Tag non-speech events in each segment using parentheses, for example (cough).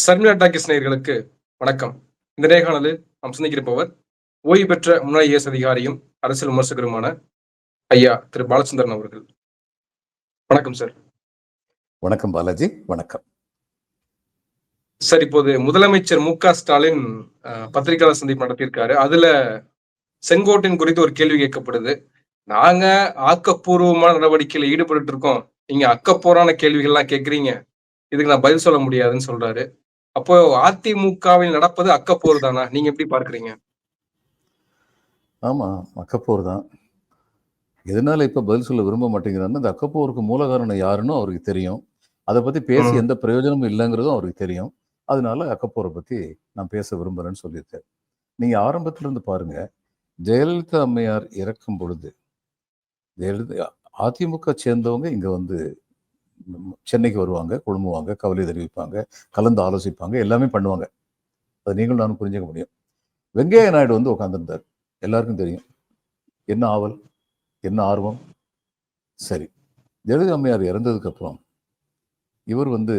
Sharmila talkies நேயர்களுக்கு வணக்கம். இந்த நேர்காணலில் நாம் சிந்திக்கிருப்பவர் ஓய்வு பெற்ற முன்னாள் ஐஎஸ் அதிகாரியும் அரசியல் விமர்சகருமான ஐயா திரு பாலச்சந்திரன் அவர்கள். வணக்கம் சார். வணக்கம் பாலாஜி. வணக்கம். சார் இப்போது முதலமைச்சர் மு க ஸ்டாலின் பத்திரிகையாளர் சந்திப்பு நடத்தியிருக்காரு. அதுல செங்கோட்டையின் குறித்து ஒரு கேள்வி கேட்கப்படுது. நாங்க ஆக்கப்பூர்வமான நடவடிக்கையில ஈடுபட்டு இருக்கோம். நீங்க அக்கப்போரான கேள்விகள்லாம் கேக்குறீங்க இதுக்கு நான் பதில் சொல்ல முடியாதுன்னு சொல்றாரு. அப்போ அதிமுகவில் நடப்பது அக்கப்போர் தானா? நீங்க எப்படி பார்க்கறீங்க? ஆமா அக்கப்போர் தான். எதனால இப்ப பதில் சொல்ல விரும்ப மாட்டேங்கிறாருன்னா இந்த அக்கப்போருக்கு மூல காரணம் யாருன்னு அவருக்கு தெரியும். அதை பத்தி பேசி. எந்த பிரயோஜனமும் இல்லைங்கிறதும் அவருக்கு தெரியும். அதனால அக்கப்போரை பத்தி நான் பேச விரும்புறேன்னு சொல்லியிருக்காரு நீங்க ஆரம்பத்துல இருந்து பாருங்க. ஜெயலலிதா அம்மையார் இறக்கும் பொழுது ஜெயலலிதா அதிமுக சேர்ந்தவங்க இங்க வந்து சென்னைக்கு வருவாங்க குழுமுவாங்க கவலை தெரிவிப்பாங்க கலந்து ஆலோசிப்பாங்க எல்லாமே பண்ணுவாங்க. அதை நீங்களும் நானும் புரிஞ்சுக்க முடியும். வெங்கைய நாயுடு வந்து உட்காந்துருந்தார் எல்லாருக்கும் தெரியும். என்ன ஆவல்? என்ன ஆர்வம்? சரி. ஜெயலலிதா அம்மையார் இறந்ததுக்கப்புறம் இவர் வந்து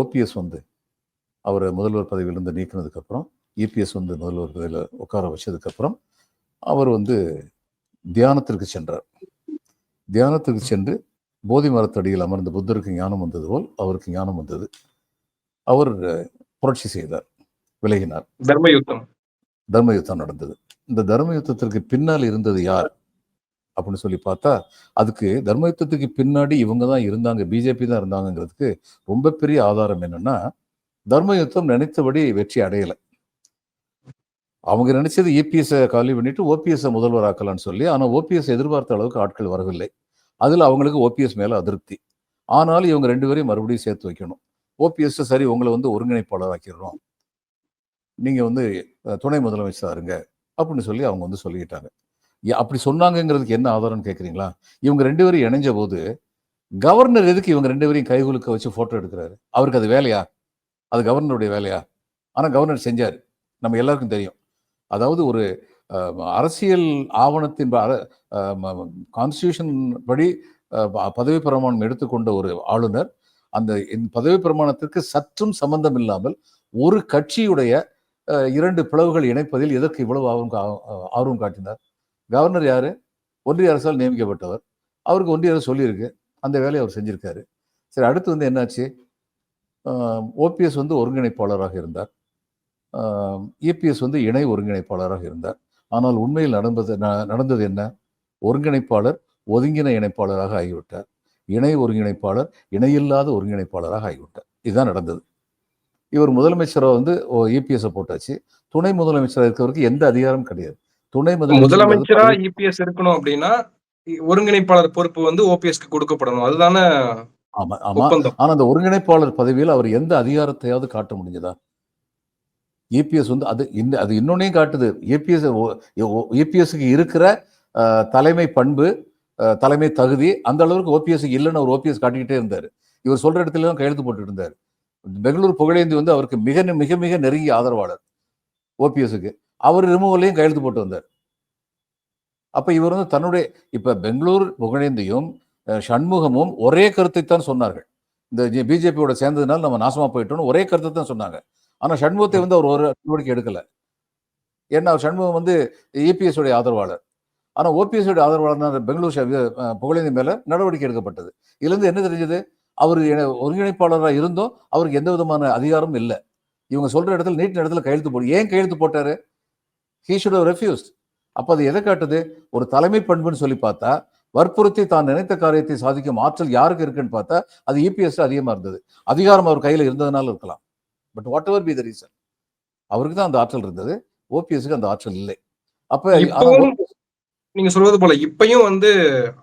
ஓபிஎஸ் வந்து அவரை முதல்வர் பதவியிலிருந்து நீக்கினதுக்கப்புறம் இபிஎஸ் வந்து முதல்வர் பதவியில் உட்கார வச்சதுக்கப்புறம் அவர் வந்து தியானத்திற்கு சென்றார். தியானத்திற்கு சென்று போதி மரத்தடியில் அமர்ந்த புத்தருக்கு ஞானம் வந்தது போல் அவருக்கு ஞானம் வந்தது. அவர் புரட்சி செய்தார் விலகினார். தர்ம யுத்தம் தர்ம யுத்தம் நடந்தது. இந்த தர்ம யுத்தத்திற்கு பின்னால் இருந்தது யார்? அப்படின்னு சொல்லி பார்த்தா அதுக்கு தர்ம யுத்தத்துக்கு பின்னாடி இவங்க தான் இருந்தாங்க பிஜேபி தான் இருந்தாங்கங்கிறதுக்கு ரொம்ப பெரிய ஆதாரம் என்னன்னா தர்ம யுத்தம் நினைத்தபடி வெற்றி அடையலை. அவங்க நினைச்சது இபிஎஸ் காலி பண்ணிட்டு ஓபிஎஸ் முதல்வர் ஆக்கலாம்னு சொல்லி ஆனால் ஓபிஎஸ் எதிர்பார்த்த அளவுக்கு ஆட்கள் வரவில்லை. அதில் அவங்களுக்கு ஓபிஎஸ் மேலே அதிருப்தி. ஆனாலும் இவங்க ரெண்டு பேரையும் மறுபடியும் சேர்த்து வைக்கணும். ஓபிஎஸ் சரி உங்களை வந்து ஒருங்கிணைப்பாளர் ஆக்கிடுறோம் நீங்கள் வந்து துணை முதலமைச்சராக இருங்க அப்படின்னு சொல்லி அவங்க வந்து சொல்லிக்கிட்டாங்க அப்படி சொன்னாங்கங்கிறதுக்கு என்ன ஆதாரம்னு கேட்குறீங்களா இவங்க ரெண்டு பேரும் இணைஞ்ச போது கவர்னர் எதுக்கு இவங்க ரெண்டு பேரையும் கைகுலுக்க வச்சு ஃபோட்டோ எடுக்கிறாரு? அவருக்கு அது வேலையா? அது கவர்னருடைய வேலையா? ஆனால் கவர்னர் செஞ்சார். நம்ம எல்லாருக்கும் தெரியும். அதாவது ஒரு அரசியல் ஆவணத்தின் கான்ஸ்டியூஷன் படி பதவி பிரமாணம் எடுத்துக்கொண்ட ஒரு ஆளுநர் அந்த பதவி பிரமாணத்திற்கு சற்றும் சம்பந்தம் இல்லாமல் ஒரு கட்சியுடைய இரண்டு பிளவுகள் இணைப்பதில் எதற்கு இவ்வளவு ஆர்வம் கா- ஆர்வம் காட்டினார்? கவர்னர் யாரு? ஒன்றிய அரசால் நியமிக்கப்பட்டவர். அவருக்கு ஒன்றிய அரசு சொல்லியிருக்கு. அந்த வேலையை அவர் செஞ்சிருக்காரு. சரி அடுத்து வந்து என்னாச்சு? ஓபிஎஸ் வந்து ஒருங்கிணைப்பாளராக இருந்தார். இபிஎஸ் வந்து இணை ஒருங்கிணைப்பாளராக இருந்தார். ஆனால் உண்மையில் நடந்தது நடந்தது என்ன? ஒருங்கிணைப்பாளர் ஒதுங்கின இணைப்பாளராக ஆகிவிட்டார். இணை ஒருங்கிணைப்பாளர் இணையில்லாத ஒருங்கிணைப்பாளராக ஆகிவிட்டார். இதுதான் நடந்தது. இவர் முதலமைச்சரை வந்து இபிஎஸ் போட்டாச்சு. துணை முதலமைச்சராக இருக்கிறவருக்கு எந்த அதிகாரம் கிடையாது. துணை முதலமைச்சரா இபிஎஸ் இருக்கணும் அப்படின்னா ஒருங்கிணைப்பாளர் பொறுப்பு வந்து ஓபிஎஸ்க்கு கொடுக்கப்படணும். அதுதானே ஆமா ஆமா. ஆனா அந்த ஒருங்கிணைப்பாளர் பதவியில் அவர் எந்த அதிகாரத்தையாவது காட்ட முடிஞ்சதா? ஏபிஎஸ் வந்து அது இன்னும் அது இன்னொன்னையும் காட்டுது. ஏபிஎஸ் ஏபிஎஸ்க்கு இருக்கிற தலைமை பண்பு தலைமை தகுதி அந்த அளவுக்கு ஓபிஎஸ் இல்லைன்னு ஒரு ஓபிஎஸ் காட்டிக்கிட்டே இருந்தார். இவர் சொல்கிற இடத்துல தான் கையெழுத்து போட்டுட்டு இருந்தார். பெங்களூர் புகழேந்தி வந்து அவருக்கு மிக மிக மிக நெருங்கிய ஆதரவாளர் ஓபிஎஸ்க்கு அவர் ரிமூவலையும் கையெழுத்து போட்டு வந்தார். அப்போ இவர் வந்து தன்னுடைய இப்போ பெங்களூர் புகழேந்தியும் சண்முகமும் ஒரே கருத்தை தான் சொன்னார்கள். இந்த பிஜேபியோட சேர்ந்ததுனால நம்ம நாசமாக போயிட்டோம்னு ஒரே கருத்தை தான் சொன்னாங்க. ஆனா சண்முகத்தை வந்து அவர் ஒரு நடவடிக்கை எடுக்கல. ஏன்னா அவர் சண்முகம் வந்து இபிஎஸ் உடைய ஆதரவாளர். ஆனா ஓபிஎஸ் உடைய ஆதரவாளர் பெங்களூர் புகழேந்தி மேல நடவடிக்கை எடுக்கப்பட்டது. இதுல இருந்து என்ன தெரிஞ்சது? அவர் ஒருங்கிணைப்பாளராக இருந்தும் அவருக்கு எந்த விதமான அதிகாரமும் இல்லை. இவங்க சொல்ற இடத்துல நீட் இடத்துல கையெழுத்து போடு ஏன் கையெழுத்து போட்டாரு? ஹீ ஷுட் ரெஃப்யூஸ் அப்ப அது எதை காட்டுது? ஒரு தலைமை பண்புன்னு சொல்லி பார்த்தா வற்புறுத்தி தான் நினைத்த காரியத்தை சாதிக்கும் ஆற்றல் யாருக்கு இருக்குன்னு பார்த்தா அது இபிஎஸ் அதிகமா இருந்தது. அதிகாரம் அவர் கையில இருந்ததுனால இருக்கலாம். But whatever be the reason அவருக்கு தான் அந்த ஆற்றல் இருந்தது. ஓபிஎஸ்க்கு அந்த ஆற்றல் இல்லை. அப்ப நீங்க சொல்வது போல இப்பயும் வந்து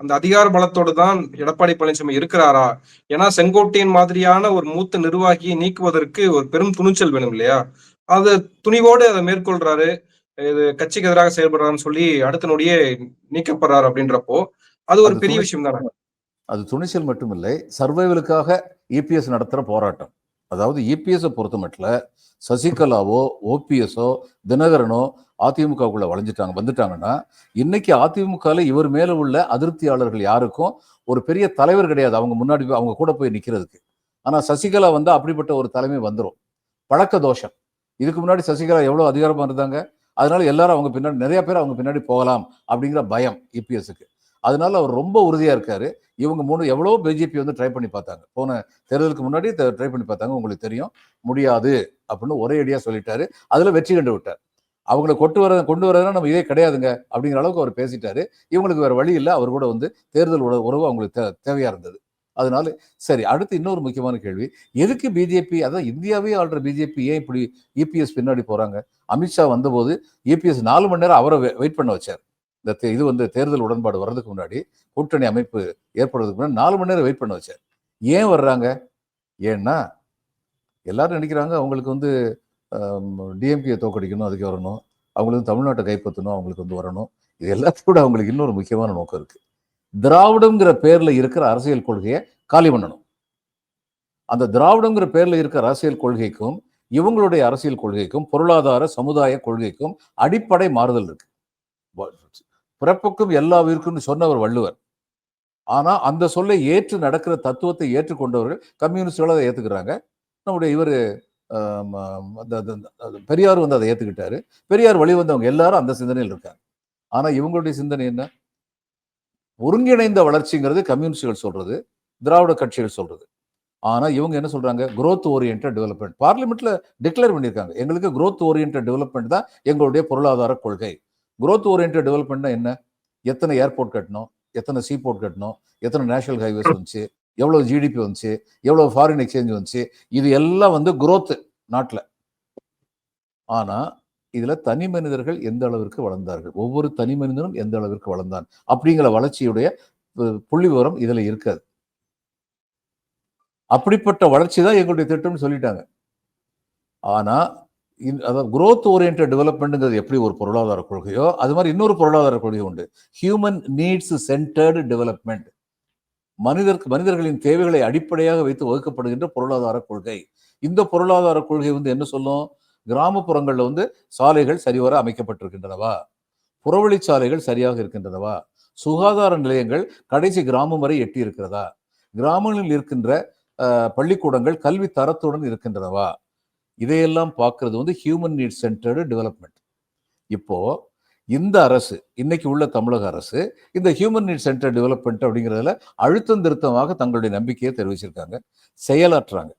அந்த அதிகார பலத்தோடு தான் எடப்பாடி பழனிசாமி இருக்கிறாரா? ஏன்னா செங்கோட்டையன் மாதிரியான ஒரு மூத்த நிர்வாகியை நீக்குவதற்கு ஒரு பெரும் துணிச்சல் வேணும் இல்லையா? அது துணிவோடு அதை மேற்கொள்றாரு. இது கட்சிக்கு எதிராக செயல்படுறாருன்னு சொல்லி அடுத்த நொடியே நீக்கப்படுறாரு அப்படின்றப்போ அது ஒரு பெரிய விஷயம் தானே? அது துணிச்சல் மட்டும் இல்லை சர்வைவலுக்காக இபிஎஸ் நடத்துற போராட்டம். அதாவது இபிஎஸை பொறுத்த மட்டும் சசிகலாவோ ஓபிஎஸோ தினகரனோ அதிமுகவுக்குள்ள வளைஞ்சிட்டாங்க வந்துட்டாங்கன்னா இன்னைக்கு அதிமுகல இவர் மேல உள்ள அதிருப்தியாளர்கள் யாருக்கும் ஒரு பெரிய தலைவர் கிடையாது. அவங்க முன்னாடி போய் அவங்க கூட போய் நிக்கிறதுக்கு. ஆனா சசிகலா வந்து அப்படிப்பட்ட ஒரு தலைமை வந்துடும் பழக்க தோஷம். இதுக்கு முன்னாடி சசிகலா எவ்வளவு அதிகாரமா இருந்தாங்க? அதனால எல்லாரும் அவங்க பின்னாடி நிறைய பேர் அவங்க பின்னாடி போகலாம் அப்படிங்கிற பயம் இபிஎஸ்க்கு அதனால அவர் ரொம்ப உறுதியாக இருக்கார். இவங்க மூணு எவ்வளோ பிஜேபி வந்து ட்ரை பண்ணி பார்த்தாங்க. போன தேர்தலுக்கு முன்னாடி ட்ரை பண்ணி பார்த்தாங்க. உங்களுக்கு தெரியும். முடியாது அப்படின்னு ஒரே அடியாக சொல்லிட்டாரு. அதில் வெற்றி கண்டு விட்டார். அவங்கள கொண்டு வர கொண்டு வரதுனா நம்ம இதே கிடையாதுங்க அப்படிங்கிற அளவுக்கு அவர் பேசிட்டாரு. இவங்களுக்கு வேறு வழி இல்லை. அவர் கூட வந்து தேர்தல் உறவு அவங்களுக்கு தே- தேவையாக இருந்தது. அதனால சரி அடுத்து இன்னொரு முக்கியமான கேள்வி. எதுக்கு பிஜேபி அதான் இந்தியாவே ஆள்ற பிஜேபி ஏன் இப்படி இபிஎஸ் பின்னாடி போகிறாங்க அமித்ஷா வந்தபோது இபிஎஸ் நாலு மணி நேரம் அவரை வெயிட் பண்ண வச்சார். இந்த தே- இது வந்து தேர்தல் உடன்பாடு வர்றதுக்கு முன்னாடி கூட்டணி அமைப்பு ஏற்படுறதுக்கு முன்னாடி நாலு மணி நேரம் வெயிட் பண்ண வச்சார். ஏன் வர்றாங்க? ஏன்னா எல்லாரும் நினைக்கிறாங்க அவங்களுக்கு வந்து டிஎம்கே தோக்கடிக்கணும் அதுக்கு வரணும். அவங்களுக்கு தமிழ்நாட்டை கைப்பற்றணும் அவங்களுக்கு வந்து வரணும். இது எல்லாத்தையும் அவங்களுக்கு இன்னொரு முக்கியமான நோக்கம் இருக்கு. திராவிடங்கிற பேர்ல இருக்கிற அரசியல் கொள்கையை காலி பண்ணணும். அந்த திராவிடங்கிற பேரில் இருக்கிற அரசியல் கொள்கைக்கும் இவங்களுடைய அரசியல் கொள்கைக்கும் பொருளாதார சமுதாய கொள்கைக்கும் அடிப்படை மாறுதல் இருக்கு. பிறப்புக்கும் எல்லா உயிருக்கும்னு சொன்னவர் வள்ளுவர். ஆனால் அந்த சொல்லை ஏற்று நடக்கிற தத்துவத்தை ஏற்றுக்கொண்டவர்கள் கம்யூனிஸ்டுகள் அதை ஏற்றுக்கிறாங்க நம்முடைய இவர் பெரியார் வந்து அதை ஏற்றுக்கிட்டாரு பெரியார் வழி வந்தவங்க எல்லாரும் அந்த சிந்தனையில் இருக்காங்க. ஆனால் இவங்களுடைய சிந்தனை என்ன? ஒருங்கிணைந்த வளர்ச்சிங்கிறது கம்யூனிஸ்டுகள் சொல்றது திராவிட கட்சிகள் சொல்றது. ஆனால் இவங்க என்ன சொல்றாங்க? குரோத் ஓரியன்ட் டெவலப்மெண்ட் பார்லிமெண்ட்ல டிக்ளேர் பண்ணியிருக்காங்க. எங்களுக்கு குரோத் ஓரியன்ட் டெவலப்மெண்ட் தான் எங்களுடைய பொருளாதார கொள்கை. குரோத் ஓரியன்ட் டெவலப்மெண்ட்னா என்ன? எத்தனை ஏர்போர்ட் கட்டணும்? எத்தனை சீ போர்ட் கட்டணும்? எத்தனை நேஷனல் ஹைவேஸ் வந்துச்சு? எவ்வளவு ஜிடிபி வந்துச்சு? எவ்வளவு ஃபாரின் எக்ஸ்சேஞ்ச் வந்துச்சு? இது எல்லாம் வந்து குரோத்து நாட்டில் ஆனா இதுல தனி மனிதர்கள் எந்த அளவிற்கு வளர்ந்தார்கள்? ஒவ்வொரு தனி மனிதனும் எந்த அளவிற்கு வளர்ந்தான்? அப்படிங்கிற வளர்ச்சியுடைய புள்ளி விவரம் இதுல இருக்காது. அப்படிப்பட்ட வளர்ச்சி தான் எங்களுடைய திட்டம்னு சொல்லிட்டாங்க. ஆனா அதாவது குரோத் ஓரியன்ட் டெவலப்மெண்ட்ங்கிறது எப்படி ஒரு பொருளாதார கொள்கையோ அது மாதிரி இன்னொரு பொருளாதார கொள்கை உண்டு. ஹியூமன் நீட்ஸ் சென்டர்டு டெவலப்மெண்ட் மனிதருக்கு மனிதர்களின் தேவைகளை அடிப்படையாக வைத்து வகுக்கப்படுகின்ற பொருளாதார கொள்கை. இந்த பொருளாதார கொள்கை வந்து என்ன சொல்லும்? கிராமப்புறங்களில் வந்து சாலைகள் சரிவர அமைக்கப்பட்டிருக்கின்றனவா? புறவழி சாலைகள் சரியாக இருக்கின்றனவா? சுகாதார நிலையங்கள் கடைசி கிராமம் வரை எட்டி இருக்கிறதா கிராமங்களில் இருக்கின்ற பள்ளிக்கூடங்கள் கல்வி தரத்துடன் இருக்கின்றனவா? இதையெல்லாம் பார்க்கறது வந்து ஹியூமன் நீட் சென்டர்டு டெவலப்மெண்ட் இப்போது இந்த அரசு இன்னைக்கு உள்ள தமிழக அரசு இந்த ஹியூமன் நீட் சென்டர் டெவலப்மெண்ட் அப்படிங்கிறதுல அழுத்தம் திருத்தமாக தங்களுடைய நம்பிக்கையை தெரிவிச்சிருக்காங்க. செயலாற்றுறாங்க.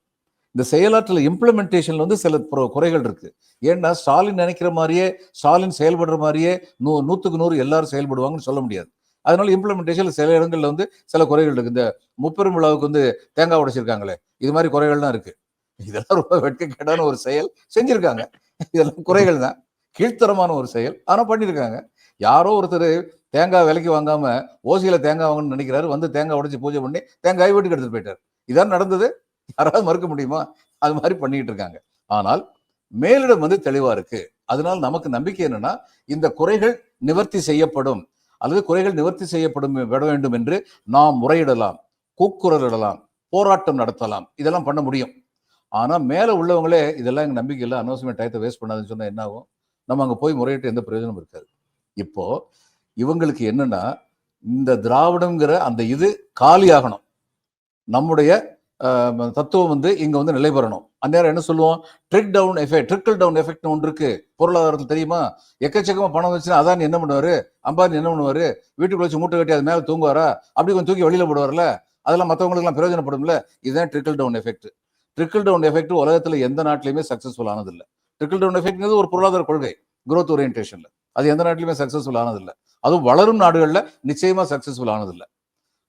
இந்த செயலாற்றல் இம்ப்ளிமெண்டேஷன்ல வந்து சில புற- குறைகள் இருக்கு. ஏன்னா ஸ்டாலின் நினைக்கிற மாதிரியே ஸ்டாலின் செயல்படுற மாதிரியே நூ நூற்றுக்கு நூறு எல்லாரும் செயல்படுவாங்கன்னு சொல்ல முடியாது. அதனால இம்ப்ளிமெண்டேஷன் சில இடங்கள்ல வந்து சில குறைகள் இருக்கு. இந்த முப்பெரும் விழாவுக்கு வந்து தேங்காய் உடைச்சிருக்காங்களே இது மாதிரி குறைகள்லாம் இருக்கு. இதெல்லாம் ரொம்ப வெட்கக்கேடான ஒரு செயல். செஞ்சிருக்காங்க. இதெல்லாம் குறைகள் தான். கீழ்த்தரமான ஒரு செயல். ஆனா பண்ணியிருக்காங்க யாரோ ஒருத்தர் தேங்காய் விலைக்கு வாங்காம ஓசியில தேங்காய் வாங்கணும்னு நினைக்கிறாரு. வந்து தேங்காய் உடைச்சு பூஜை பண்ணி தேங்காய் வீட்டுக்கு எடுத்துட்டு போயிட்டார். இதான் நடந்தது. யாராவது மறுக்க முடியுமா? அது மாதிரி பண்ணிட்டு இருக்காங்க. ஆனால் மேலிடம் வந்து தெளிவா இருக்கு. அதனால நமக்கு நம்பிக்கை என்னன்னா இந்த குறைகள் நிவர்த்தி செய்யப்படும். அல்லது குறைகள் நிவர்த்தி செய்யப்படும் விட வேண்டும் என்று நாம் முறையிடலாம். கூக்குரலிடலாம். போராட்டம் நடத்தலாம். இதெல்லாம் பண்ண முடியும். ஆனால் மேலே உள்ளவங்களே இதெல்லாம் எங்கள் நம்பிக்கை இல்லை அனௌன்ஸ்மெண்ட் டயத்தை வேஸ்ட் பண்ணாதுன்னு சொன்னால் என்ன ஆகும்? நம்ம அங்கே போய் முறையிட்டு எந்த பிரயோஜனமும் இருக்காது. இப்போது இவங்களுக்கு என்னென்னா இந்த திராவிடங்கிற அந்த இது காலியாகணும். நம்முடைய தத்துவம் வந்து இங்கே வந்து நிலை பெறணும். அந்நேரம் என்ன சொல்லுவோம்? Trick down effect trickle down effect ஒன்று இருக்கு. பொருளாதாரத்தில் தெரியுமா? எக்கச்சக்கமாக பணம் வச்சுன்னா அதான் என்ன பண்ணுவார்? அம்பானி என்ன பண்ணுவார்? வீட்டுக்குள்ள வச்சு மூட்டை கட்டி அது மேலே தூங்குவாரா? அப்படி கொஞ்சம் தூக்கி வெளியில் போடுவார்ல அதெல்லாம் மற்றவங்களுக்குலாம் பிரயோஜனப்படும்ல? இதுதான் trickle down effect trickle down effect உலகத்தில் எந்த நாட்டிலையுமே சக்சஸ்ஃபுல் ஆனதில்லை. ட்ரிக்கிள் டவுன் எஃபெக்ட்ங்கிறது ஒரு பொருளாதார கொள்கை குரோத் ஓரியன்டேஷனில் அது எந்த நாட்டிலையுமே சக்சஸ்ஃபுல் ஆனதில்லை. அதுவும் வளரும் நாடுகளில் நிச்சயமாக சக்சஸ்ஃபுல் ஆனதில்லை.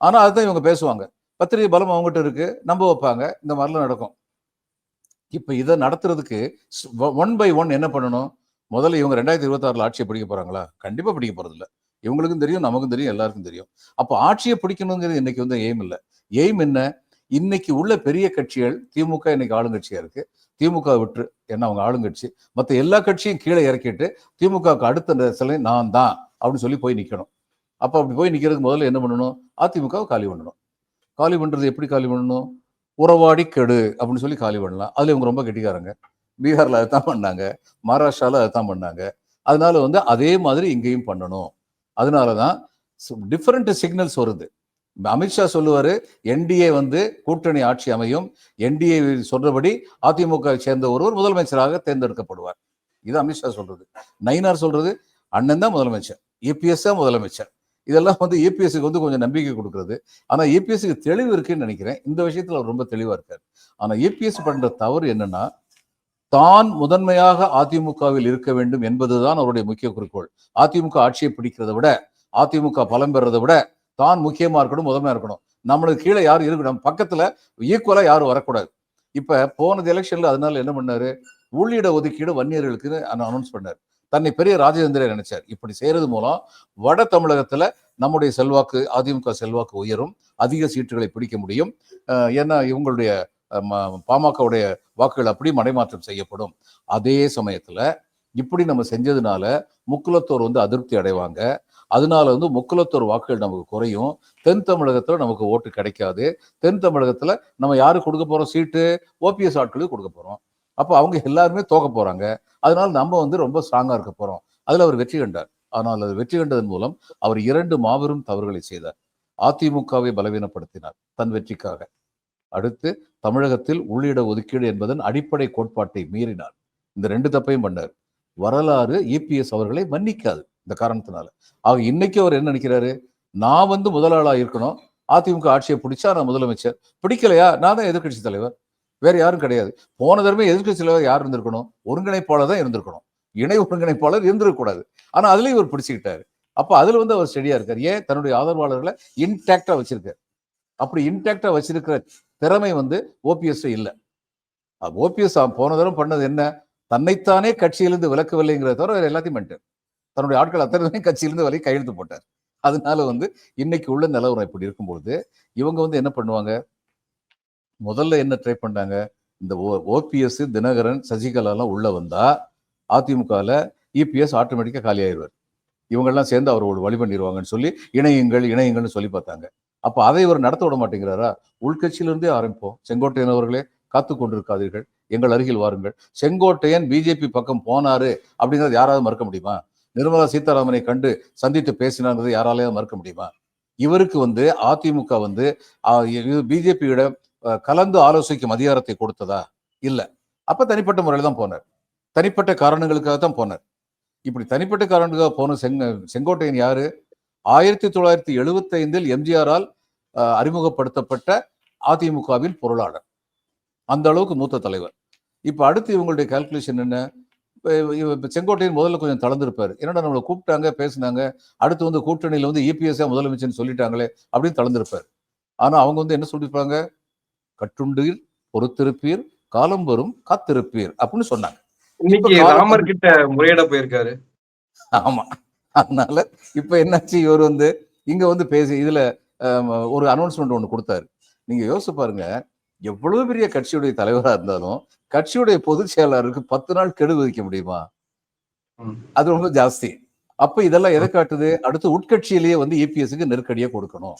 ஆனால் அதுதான் இவங்க பேசுவாங்க. பத்திரிகை பலம் அவங்ககிட்ட இருக்கு நம்ப வைப்பாங்க இந்த மாதிரிலாம் நடக்கும். இப்போ இதை நடத்துறதுக்கு ஒன் பை ஒன் என்ன பண்ணணும்? முதல்ல இவங்க ரெண்டாயிரத்தி இருபத்தாறில் ஆட்சியை பிடிக்க போகிறாங்களா கண்டிப்பாக பிடிக்க போகிறதில்ல இவங்களுக்கும் தெரியும் நமக்கும் தெரியும் எல்லாருக்கும் தெரியும். அப்போ ஆட்சியை பிடிக்கணுங்கிறது இன்னைக்கு வந்து எய்ம் இல்லை. எய்ம் என்ன? இன்னைக்கு உள்ள பெரிய கட்சிகள் திமுக இன்னைக்கு ஆளுங்கட்சியா இருக்கு. திமுக விட்டு என்ன அவங்க ஆளுங்கட்சி. மற்ற எல்லா கட்சியும் கீழே இறக்கிட்டு திமுகவுக்கு அடுத்த சிலை நான் தான் அப்படின்னு சொல்லி போய் நிற்கணும் அப்போ அப்படி போய் நிற்கிறதுக்கு முதல்ல என்ன பண்ணணும்? அதிமுகவை காலி பண்ணணும். காலி பண்ணுறது எப்படி காலி பண்ணணும்? உறவாடி கெடு அப்படின்னு சொல்லி காலி பண்ணலாம். அதில் இவங்க ரொம்ப கெட்டிக்காரங்க. பீகாரில் அதுதான் பண்ணாங்க. மகாராஷ்டிராவில் அதுதான் பண்ணாங்க. அதனால வந்து அதே மாதிரி இங்கேயும் பண்ணணும். அதனால தான் டிஃப்ரெண்ட் சிக்னல்ஸ் வருது. அமித்ஷா சொல்லுவார் என்டிஏ வந்து கூட்டணி ஆட்சி அமையும். என்டிஏ சொல்றபடி அதிமுக சேர்ந்த ஒருவர் முதலமைச்சராக தேர்ந்தெடுக்கப்படுவார். இது அமித்ஷா சொல்றது. நயினார் சொல்றது அண்ணன் தான் முதலமைச்சர் ஏபிஎஸ் தான் முதலமைச்சர். இதெல்லாம் வந்து ஏபிஎஸ்க்கு வந்து கொஞ்சம் நம்பிக்கை கொடுக்குறது. ஆனால் ஏபிஎஸ்க்கு தெளிவு இருக்குன்னு நினைக்கிறேன். இந்த விஷயத்தில் அவர் ரொம்ப தெளிவாக இருக்கார். ஆனால் ஏபிஎஸ் பண்ற தவறு என்னன்னா தான் முதன்மையாக அதிமுகவில் இருக்க வேண்டும் என்பதுதான் அவருடைய முக்கிய குறிக்கோள். அதிமுக ஆட்சியை பிடிக்கிறத விட அதிமுக பலம் பெறதை விட தான் முக்கியமாக இருக்கணும் முதன்மையாக இருக்கணும். நம்மளுக்கு கீழே யாரும் இருக்கணும். பக்கத்தில் ஈக்குவலாக யாரும் வரக்கூடாது. இப்போ போனது எலெக்ஷனில் அதனால என்ன பண்ணார்? உள்ளிட ஒதுக்கீடு வன்னியர்களுக்கு அனௌன்ஸ் பண்ணார். தன்னை பெரிய ராஜேந்திரன் நினைச்சார். இப்படி செய்யறது மூலம் வட தமிழகத்துல நம்முடைய செல்வாக்கு அதிமுக செல்வாக்கு உயரும். அதிக சீட்டுகளை பிடிக்க முடியும். ஏன்னா இவங்களுடைய பாமகவுடைய வாக்குகள் அப்படி மடைமாற்றம் செய்யப்படும். அதே சமயத்துல இப்படி நம்ம செஞ்சதுனால முக்குலத்தோர் வந்து அதிருப்தி அடைவாங்க. அதனால வந்து முக்குலத்தோர் வாக்குகள் நமக்கு குறையும். தென் தமிழகத்தில் நமக்கு ஓட்டு கிடைக்காது. தென் தமிழகத்தில் நம்ம யாருக்கு கொடுக்க போகிறோம் சீட்டு ஓபிஎஸ் ஆட்களுக்கு கொடுக்க போகிறோம் அப்போ அவங்க எல்லாருமே தோக்க போகிறாங்க அதனால நம்ம வந்து ரொம்ப ஸ்ட்ராங்காக இருக்க போகிறோம் அதில் அவர் வெற்றி கண்டார். ஆனால் அது வெற்றி கண்டதன் மூலம் அவர் இரண்டு மாபெரும் தவறுகளை செய்தார். அதிமுகவை பலவீனப்படுத்தினார் தன் வெற்றிக்காக. அடுத்து தமிழகத்தில் உள்ளிட ஒதுக்கீடு என்பதன் அடிப்படை கோட்பாட்டை மீறினார். இந்த ரெண்டு தப்பையும் பண்ணார். வரலாறு இபிஎஸ் அவர்களை மன்னிக்காது. இந்த காரணத்தினால. ஆக இன்னைக்கு அவர் என்ன நினைக்கிறாரு? நான் வந்து முதலாளா இருக்கணும். அதிமுக ஆட்சியை பிடிச்சா நான் முதலமைச்சர். பிடிக்கலையா? நான் தான் எதிர்க்கட்சி தலைவர். வேற யாரும் கிடையாது. போன தடவை எதிர்கட்சி தலைவர் யார் இருந்திருக்கணும்? ஒருங்கிணைப்பாளர் தான் இருந்திருக்கணும். இணை ஒருங்கிணைப்பாளர் இருந்திருக்கக்கூடாது. ஆனா அதுலயும் இவர் பிடிச்சுக்கிட்டாரு. அப்ப அதுல வந்து அவர் ஸ்டெடியா இருக்கார். ஏன்? தன்னுடைய ஆதரவாளர்களை இன்டாக்டா வச்சிருக்காரு. அப்படி இன்டாக்டா வச்சிருக்கிற திறமை வந்து ஓபிஎஸ் இல்ல. ஓபிஎஸ் போன தடவை பண்ணது என்ன? தன்னைத்தானே கட்சியிலிருந்து விலக்கவில்லைங்கிறத தவிர எல்லாத்தையும் பண்ணிட்டார். தன்னுடைய ஆட்கள் அத்தனை கட்சியிலிருந்து வரை கையெழுத்து போட்டார். அதனால வந்து இன்னைக்கு உள்ள நிலவரம் இப்படி இருக்கும்பொழுது இவங்க வந்து என்ன பண்ணுவாங்க? முதல்ல என்ன ட்ரை பண்ணாங்க? இந்த ஓபிஎஸ் தினகரன் சசிகலாலாம் உள்ள வந்தா அதிமுகவில் இபிஎஸ் ஆட்டோமேட்டிக்காக காலி ஆயிடுவார் இவங்கெல்லாம் சேர்ந்து அவரோட வழி பண்ணிடுவாங்கன்னு சொல்லி இணையுங்கள் இணையுங்கள்னு சொல்லி பார்த்தாங்க. அப்போ அதை இவர் நடத்த விட மாட்டேங்கிறாரா? உள்கட்சியிலிருந்தே ஆரம்பிப்போம். செங்கோட்டையன் அவர்களே காத்து கொண்டிருக்காதீர்கள். எங்கள் அருகில் வாருங்கள். செங்கோட்டையன் பிஜேபி பக்கம் போனாரு அப்படிங்கிறது யாராவது மறுக்க முடியுமா? நிர்மலா சீதாராமனை கண்டு சந்தித்து பேசினாங்கிறது யாராலையும் மறுக்க முடியுமா? இவருக்கு வந்து அதிமுக வந்து பிஜேபியோட கலந்து ஆலோசிக்கும் அதிகாரத்தை கொடுத்ததா? இல்ல. அப்ப தனிப்பட்ட முறையில் தான் போனார். தனிப்பட்ட காரணங்களுக்காக தான் போனார். இப்படி தனிப்பட்ட காரணங்களுக்காக போன செங்க செங்கோட்டையன் யாரு? ஆயிரத்தி தொள்ளாயிரத்தி எழுபத்தைந்தில் எம்ஜிஆரால் அஹ், அறிமுகப்படுத்தப்பட்ட அதிமுகவின் பொருளாளர். அந்த அளவுக்கு மூத்த தலைவர். இப்ப அடுத்து இவங்களுடைய கால்குலேஷன் என்ன? இப்ப செங்கோட்டையன் முதல்ல கொஞ்சம் தளர்ந்திருப்பாரு. என்னடா நம்மளை கூப்பிட்டாங்க பேசினாங்க அடுத்து வந்து கூட்டணியில வந்து இபிஎஸ் முதலமைச்சர்னு சொல்லிட்டாங்களே அப்படின்னு தளர்ந்திருப்பாரு. ஆனா அவங்க வந்து என்ன சொல்லியிருப்பாங்க? கட்டுண்டீர் பொறுத்திருப்பீர் காலம் வரும் காத்திருப்பீர் அப்படின்னு சொன்னாங்க. இன்னைக்கு ராமர் கிட்ட முறையிட போயிருக்காரு. ஆமா. அதனால இப்ப என்னாச்சு? இவர் வந்து இங்க வந்து பேசி இதுல ஒரு அனௌன்ஸ்மெண்ட் ஒண்ணு கொடுத்தாரு. நீங்க யோசிச்சு பாருங்க எவ்வளவு பெரிய கட்சியுடைய தலைவரா இருந்தாலும் கட்சியுடைய பொதுச் செயலாளருக்கு பத்து நாள் கெடு விதிக்க முடியுமா. அது ரொம்ப ஜாஸ்தி. அப்ப இதெல்லாம் எதை காட்டுது? அடுத்து உட்கட்சியிலேயே வந்து இபிஎஸ்க்கு நெருக்கடியை கொடுக்கணும்.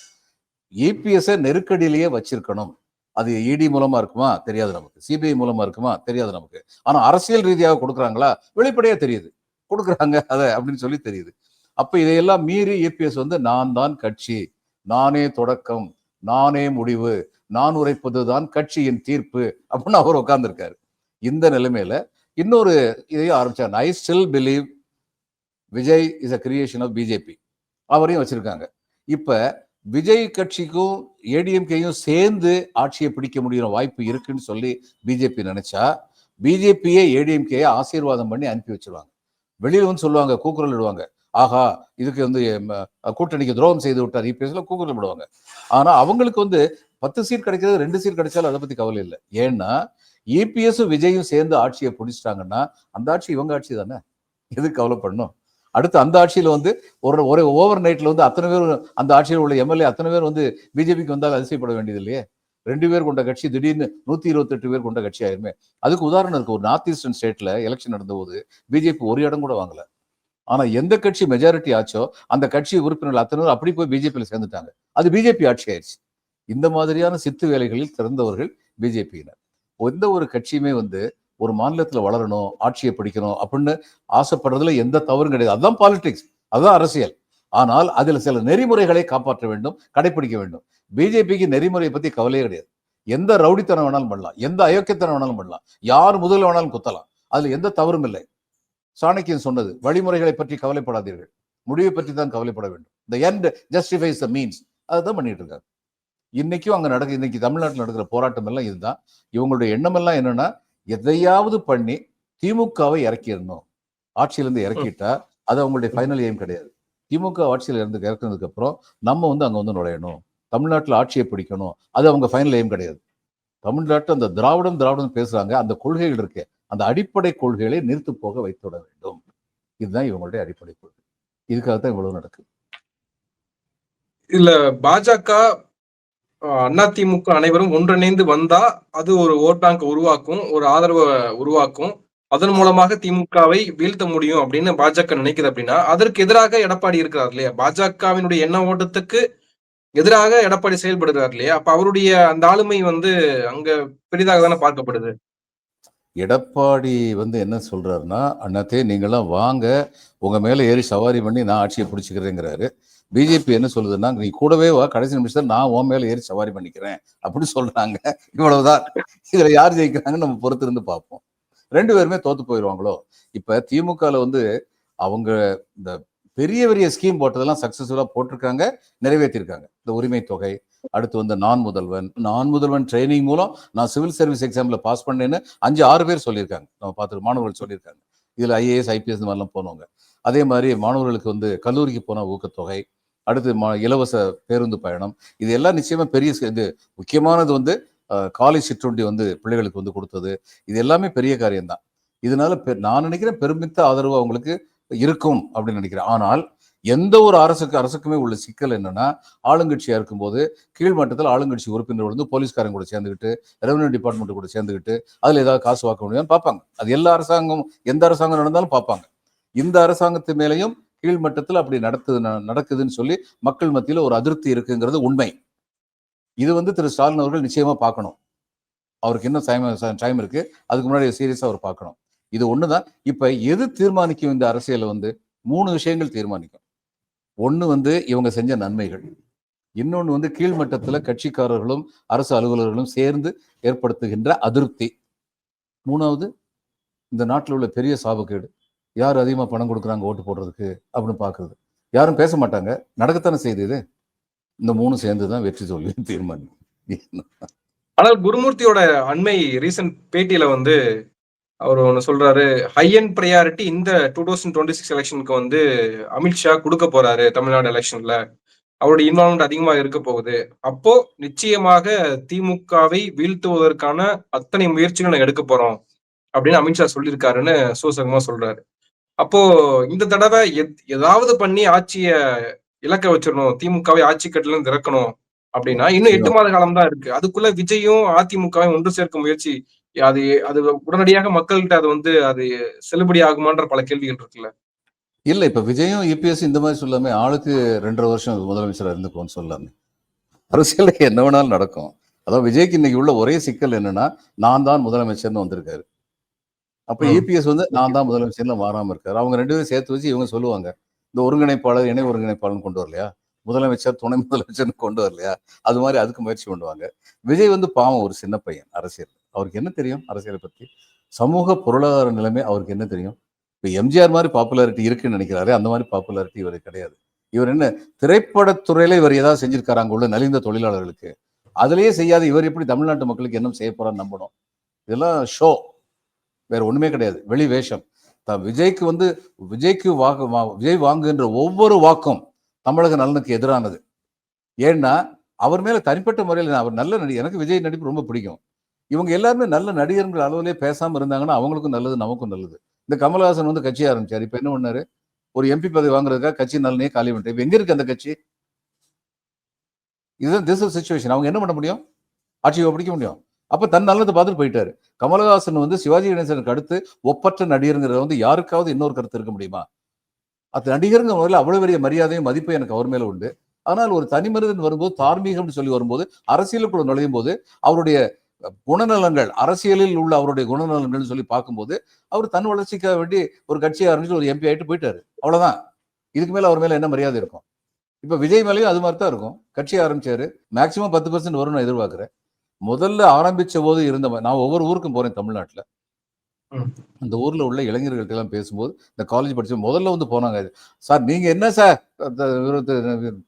இபிஎஸ் நெருக்கடியிலேயே வச்சிருக்கணும். அது இடி மூலமா இருக்குமா? தெரியாது நமக்கு. சிபிஐ மூலமா இருக்குமா? தெரியாது நமக்கு. ஆனா அரசியல் ரீதியாக கொடுக்குறாங்களா? வெளிப்படையா தெரியுது. கொடுக்குறாங்க அதை அப்படின்னு சொல்லி தெரியுது. அப்ப இதையெல்லாம் மீறி இபிஎஸ் வந்து நான் தான் கட்சி. நானே தொடக்கம். நானே முடிவு. நான் உரைப்பதுதான் கட்சியின் தீர்ப்பு அப்படின்னு அவர் உட்கார்ந்துருக்காரு. இந்த நிலைமையில இன்னொரு இதையும் ஆரம்பிச்சாங்க I still believe Vijay is a creation of BJP அவரையும் வச்சிருக்காங்க. இப்போ விஜய் கட்சிக்கும் ஏடிஎம்கேயும் சேர்ந்து ஆட்சியை பிடிக்க முடியிற வாய்ப்பு இருக்குன்னு சொல்லி பிஜேபி நினைச்சா பிஜேபியே ஏடிஎம்கே ஆசீர்வாதம் பண்ணி அனுப்பி வச்சிருவாங்க. வெளியில் வந்து சொல்லுவாங்க கூக்குரல் இடுவாங்க. ஆஹா இதுக்கு வந்து கூட்டணிக்கு துரோகம் செய்து விட்டார். இபிஎஸ்ல கூக்குரல் விடுவாங்க ஆனால் அவங்களுக்கு வந்து பத்து சீட் கிடைக்கிறது ரெண்டு சீட் கிடைச்சாலும் அதை பத்தி கவலை இல்லை. ஏன்னா இபிஎஸும் விஜயும் சேர்ந்து ஆட்சியை பிடிச்சிட்டாங்கன்னா அந்த ஆட்சி இவங்க ஆட்சி தானே? எதுக்கு கவலைப்படணும் அடுத்து அந்த ஆட்சியில வந்து ஒரு ஒரு ஓவர் நைட்ல வந்து அத்தனை பேர் அந்த ஆட்சியில் உள்ள எம்எல்ஏ அத்தனை பேர் வந்து பிஜேபிக்கு வந்தால் அதிசயப்பட வேண்டியது இல்லையே? ரெண்டு பேர் கொண்ட கட்சி திடீர்னு நூத்தி இருபத்தெட்டு பேர் கொண்ட கட்சி ஆயிருமே? அதுக்கு உதாரணம் இருக்குது ஒரு நார்த் ஈஸ்டர்ன் ஸ்டேட்ல எலெக்ஷன் நடந்தபோது பிஜேபி ஒரு இடம் கூட வாங்கல. ஆனா எந்த கட்சி மெஜாரிட்டி ஆச்சோ அந்த கட்சி உறுப்பினர்கள் அத்தனை பேர் அப்படி போய் பிஜேபியில் சேர்ந்துட்டாங்க. அது பிஜேபி ஆட்சி ஆயிடுச்சு இந்த மாதிரியான சித்து வேலைகளில் திறந்தவர்கள் பிஜேபியினர். எந்த ஒரு கட்சியுமே வந்து ஒரு மாநிலத்துல வளரணும் ஆட்சியை பிடிக்கணும் அப்படின்னு ஆசைப்படுறதுல எந்த தவறும் கிடையாது. அதுதான் பாலிடிக்ஸ் அதுதான் அரசியல். ஆனால் அதில் சில நெறிமுறைகளை காப்பாற்ற வேண்டும் கடைபிடிக்க வேண்டும். பிஜேபிக்கு நெறிமுறையை பத்தி கவலையே கிடையாது. எந்த ரவுடித்தனம் வேணாலும் பண்ணலாம் எந்த அயோக்கியத்தனம் வேணாலும் பண்ணலாம் யார் முதல் வேணாலும் குத்தலாம். அதுல எந்த தவறும் இல்லை. சாணக்கியன் சொன்னது வழிமுறைகளை பற்றி கவலைப்படாதீர்கள். முடிவை பற்றி தான் கவலைப்பட வேண்டும். The end justifies the means அதுதான் பண்ணிட்டு இருக்காங்க இன்னைக்கும் அங்க நடக்கு இன்னைக்கு தமிழ்நாட்டில் நடக்கிற போராட்டம் எல்லாம் இதுதான். இவங்களுடைய எண்ணம் எல்லாம் என்னன்னா எதையாவது பண்ணி திமுகவை இறக்கிடணும். ஆட்சியிலேருந்து இறக்கிட்டா அது அவங்களுடைய ஃபைனல் எய்ம் கிடையாது. திமுக ஆட்சியில் இருந்து இறக்குனதுக்கு அப்புறம் நம்ம வந்து அங்க வந்து நுழையணும். தமிழ்நாட்டில் ஆட்சியை பிடிக்கணும். அது அவங்க ஃபைனல் எய்ம் கிடையாது. தமிழ்நாட்டில் அந்த திராவிடம் திராவிடம் பேசுறாங்க. அந்த கொள்கைகள் இருக்கு. அந்த அடிப்படை கொள்கைகளை நிறுத்து போக வைத்துவிட வேண்டும். இதுதான் இவங்களுடைய அடிப்படை கொள்கை. இதுக்காகத்தான் இவ்வளவு நடக்குது. இல்ல பாஜக அதிமுக அனைவரும் ஒன்றிணைந்து வந்தா அது ஒரு ஓட் பேங்க் உருவாக்கும் ஒரு ஆதரவை உருவாக்கும். அதன் மூலமாக திமுகவை வீழ்த்த முடியும் அப்படின்னு பாஜக நினைக்குது அப்படின்னா அதற்கு எதிராக எடப்பாடி இருக்கிறார் இல்லையா? பாஜகவினுடைய எண்ண ஓட்டத்துக்கு எதிராக எடப்பாடி செயல்படுகிறார் இல்லையா? அப்ப அவருடைய அந்த ஆளுமை வந்து அங்க பெரிதாக தானே பார்க்கப்படுது. எடப்பாடி வந்து என்ன சொல்றாருன்னா அண்ணாத்தே நீங்களாம் வாங்க. உங்க மேல ஏறி சவாரி பண்ணி நான் ஆட்சியை பிடிச்சிக்கிறேங்கிறாரு. பிஜேபி என்ன சொல்லுதுன்னா நீ கூடவே வா கடைசி நிமிஷத்துல நான் உன் மேல ஏறி சவாரி பண்ணிக்கிறேன் அப்படின்னு சொல்றாங்க. இவ்வளவுதான். இதுல யார் ஜெயிக்கிறாங்கன்னு நம்ம பொறுத்து இருந்து பார்ப்போம். ரெண்டு பேருமே தோத்து போயிடுவாங்களோ இப்ப திமுகல வந்து அவங்க இந்த பெரிய பெரிய ஸ்கீம் போட்டதெல்லாம் சக்சஸ்ஃபுல்லா போட்டிருக்காங்க நிறைவேற்றிருக்காங்க. இந்த உரிமை தொகை அடுத்து வந்து நான் முதல்வன். நான் முதல்வன் ட்ரைனிங் மூலம் நான் சிவில் சர்வீஸ் எக்ஸாம்ல பாஸ் பண்ணேன்னு அஞ்சு ஆறு பேர் சொல்லியிருக்காங்க. நம்ம பார்த்து மாணவர்கள் சொல்லியிருக்காங்க. இதுல ஐஏஎஸ் ஐபிஎஸ் இந்த மாதிரிலாம் போனவங்க. அதே மாதிரி மாணவர்களுக்கு வந்து கல்லூரிக்கு போன ஊக்கத்தொகை அடுத்து மா இலவச பேருந்து பயணம். இது எல்லாம் நிச்சயமா பெரிய இது முக்கியமானது வந்து காலேஜ் சிற்றுண்டி வந்து பிள்ளைகளுக்கு வந்து கொடுத்தது. இது எல்லாமே பெரிய காரியம்தான். இதனால பெ- நான் நினைக்கிறேன் பெருமித்த ஆதரவு அவங்களுக்கு இருக்கும் அப்படின்னு நினைக்கிறேன். ஆனால் எந்த ஒரு அரசுக்கு அரசுக்குமே உள்ள சிக்கல் என்னன்னா ஆளுங்கட்சியா இருக்கும்போது கீழ்மட்டத்தில் ஆளுங்கட்சி உறுப்பினர் வந்து போலீஸ்காரங்க கூட சேர்ந்துக்கிட்டு ரெவன்யூ டிபார்ட்மெண்ட் கூட சேர்ந்துக்கிட்டு அதுல ஏதாவது காசு வாக்க முடியும்னு பார்ப்பாங்க. அது எல்லா அரசாங்கம் எந்த அரசாங்கம் நடந்தாலும் பார்ப்பாங்க. இந்த அரசாங்கத்து மேலேயும் கீழ்மட்டத்தில் அப்படி நடத்துது ந- நடக்குதுன்னு சொல்லி மக்கள் மத்தியில் ஒரு அதிருப்தி இருக்குங்கிறது உண்மை. இது வந்து திரு ஸ்டாலின் அவர்கள் நிச்சயமாக பார்க்கணும். அவருக்கு இன்னும் டைம் டைம் இருக்கு. அதுக்கு முன்னாடி சீரியஸாக அவர் பார்க்கணும். இது ஒன்று தான் இப்போ எது தீர்மானிக்கும் இந்த அரசியலை வந்து? மூணு விஷயங்கள் தீர்மானிக்கும். ஒன்று வந்து இவங்க செஞ்ச நன்மைகள். இன்னொன்று வந்து கீழ்மட்டத்தில் கட்சிக்காரர்களும் அரசு அலுவலர்களும் சேர்ந்து ஏற்படுத்துகின்ற அதிருப்தி. மூணாவது இந்த நாட்டில் உள்ள பெரிய சாபக்கேடு. யார் அதிகமா பணம் கொடுக்குறாங்க ஓட்டு போடுறதுக்கு அப்படின்னு பார்க்குறது. யாரும் பேச மாட்டாங்க. நடக்கத்தானே செய்து இது? இந்த மூணு சேர்ந்து தான் வெற்றி தோல்வி (laughs) தீர்மானம். ஆனால் குருமூர்த்தியோட அண்மை ரீசன்ட் பேட்டியில வந்து அவர் ஒன்று சொல்றாரு ஹை அண்ட் ப்ரையாரிட்டி இந்த டூ தௌசண்ட் டுவெண்ட்டி சிக்ஸ் எலெக்ஷனுக்கு வந்து அமித்ஷா கொடுக்க போறாரு தமிழ்நாடு எலெக்ஷன்ல அவருடைய இன்வால்மெண்ட் அதிகமா இருக்க போகுது. அப்போ நிச்சயமாக திமுகவை வீழ்த்துவதற்கான அத்தனை முயற்சிகளை எடுக்க போறோம். அப்படின்னு அமித்ஷா சொல்லியிருக்காருன்னு சூசகமா சொல்றாரு. அப்போ இந்த தடவை எத்- ஏதாவது பண்ணி ஆட்சிய இலக்க வச்சிடணும். திமுகவை ஆட்சி கட்டில இருந்து இறக்கணும் அப்படின்னா இன்னும் எட்டு மாத காலம் தான் இருக்கு. அதுக்குள்ள விஜயும் அதிமுகவும் ஒன்று சேர்க்க முயற்சி அது அது உடனடியாக மக்கள்கிட்ட அது வந்து அது செல்லுபடி ஆகுமான்ற பல கேள்விகள் இருக்குல்ல. இல்ல இப்ப விஜயும் இபிஎஸ் இந்த மாதிரி சொல்லாமே ஆளுக்கு ரெண்டரை வருஷம் முதலமைச்சரா இருந்துக்கும்னு சொல்லாமே. அரசியலுக்கு என்ன வேணாலும் நடக்கும். அதாவது விஜய்க்கு இன்னைக்கு உள்ள ஒரே சிக்கல் என்னன்னா நான் தான் முதலமைச்சர்னு வந்திருக்காரு. அப்ப. இபிஎஸ் வந்து நான் தான் முதலமைச்சர்ல மாறாம இருக்காரு. அவங்க ரெண்டு பேரும் சேர்த்து வச்சு இவங்க சொல்லுவாங்க. இந்த ஒருங்கிணைப்பாளர் இணை ஒருங்கிணைப்பாளர் கொண்டு வரலையா? முதலமைச்சர் துணை முதலமைச்சர்னு கொண்டு வரலையா? அது மாதிரி அதுக்கு முயற்சி பண்ணுவாங்க விஜய் வந்து பாவம் ஒரு சின்ன பையன் அரசியல் அவருக்கு என்ன தெரியும் அரசியலை பத்தி? சமூக பொருளாதார நிலைமை அவருக்கு என்ன தெரியும்? இப்ப எம்ஜிஆர் மாதிரி பாப்புலாரிட்டி இருக்குன்னு நினைக்கிறாரு அந்த மாதிரி பாப்புலாரிட்டி இவருக்கு கிடையாது. இவர் என்ன திரைப்படத்துறையில இவர் ஏதாவது செஞ்சிருக்காரு அங்க உள்ள நலிந்த தொழிலாளர்களுக்கு. அதுலயே செய்யாத இவர் எப்படி தமிழ்நாட்டு மக்களுக்கு என்ன செய்ய போறான்னு நம்பணும். இதெல்லாம் ஷோ வேற ஒண்ணுமே கிடையாது. வெளி வேஷம். த- விஜய்க்கு வந்து விஜய்க்கு வாக்கு வா- விஜய் வாங்குகின்ற ஒவ்வொரு வாக்கும் தமிழக நலனுக்கு எதிரானது. ஏன்னா அவர் மேல தனிப்பட்ட முறையில் அவர் நல்ல நடி எனக்கு விஜய் நடிப்பு ரொம்ப பிடிக்கும். இவங்க எல்லாருமே நல்ல நடிகர்கள் அளவுலேயே பேசாமல் இருந்தாங்கன்னா அவங்களுக்கும் நல்லது நமக்கும் நல்லது. இந்த கமல்ஹாசன் வந்து கட்சி ஆரம்பிச்சார். இப்போ என்ன பண்ணாரு? ஒரு எம்பி பதவி வாங்குறதுக்காக கட்சி நலனே காலி பண்ணிட்டு இப்போ எங்கே இருக்கு அந்த கட்சி? இதுதான் திஸ் சுச்சுவேஷன் அவங்க என்ன பண்ண முடியும்? ஆட்சியை பிடிக்க முடியும்? அப்ப தன் நல்லதை பார்த்துட்டு போயிட்டாரு. கமலஹாசன் வந்து சிவாஜி கணேசனுக்கு அடுத்து ஒப்பற்ற நடிகருங்கிறத வந்து யாருக்காவது இன்னொரு கருத்து இருக்க முடியுமா? அது நடிகருங்க முதல்ல அவ்வளவு பெரிய மரியாதையும் மதிப்பும் எனக்கு அவர் மேல உண்டு. ஆனால் ஒரு தனி மனிதன் வரும்போது தார்மீகம்னு சொல்லி வரும்போது அரசியலுக்குள்ள நுழையும் போது அவருடைய குணநலங்கள் அரசியலில் உள்ள அவருடைய குணநலங்கள்னு சொல்லி பார்க்கும்போது அவர் தன் வளர்ச்சிக்காக வேண்டி ஒரு கட்சியை ஆரம்பிச்சு ஒரு எம்பி ஆகிட்டு போயிட்டாரு. அவ்வளோதான் இதுக்கு மேலே அவர் மேலே என்ன மரியாதை இருக்கும்? இப்போ விஜய் மேலேயும் அது மாதிரி தான் இருக்கும். கட்சி ஆரம்பிச்சாரு. மேக்சிமம் பத்து பர்சன்ட் வரும்னு நான் எதிர்பார்க்குறேன். முதல்ல ஆரம்பிச்ச போது இருந்த நான் ஒவ்வொரு ஊருக்கும் போறேன் தமிழ்நாட்டுல. அந்த ஊர்ல உள்ள இளைஞர்கள்ட்ட எல்லாம் பேசும்போது இந்த காலேஜ் படிச்ச முதல்ல வந்து போனாங்க சார் நீங்க என்ன சார்?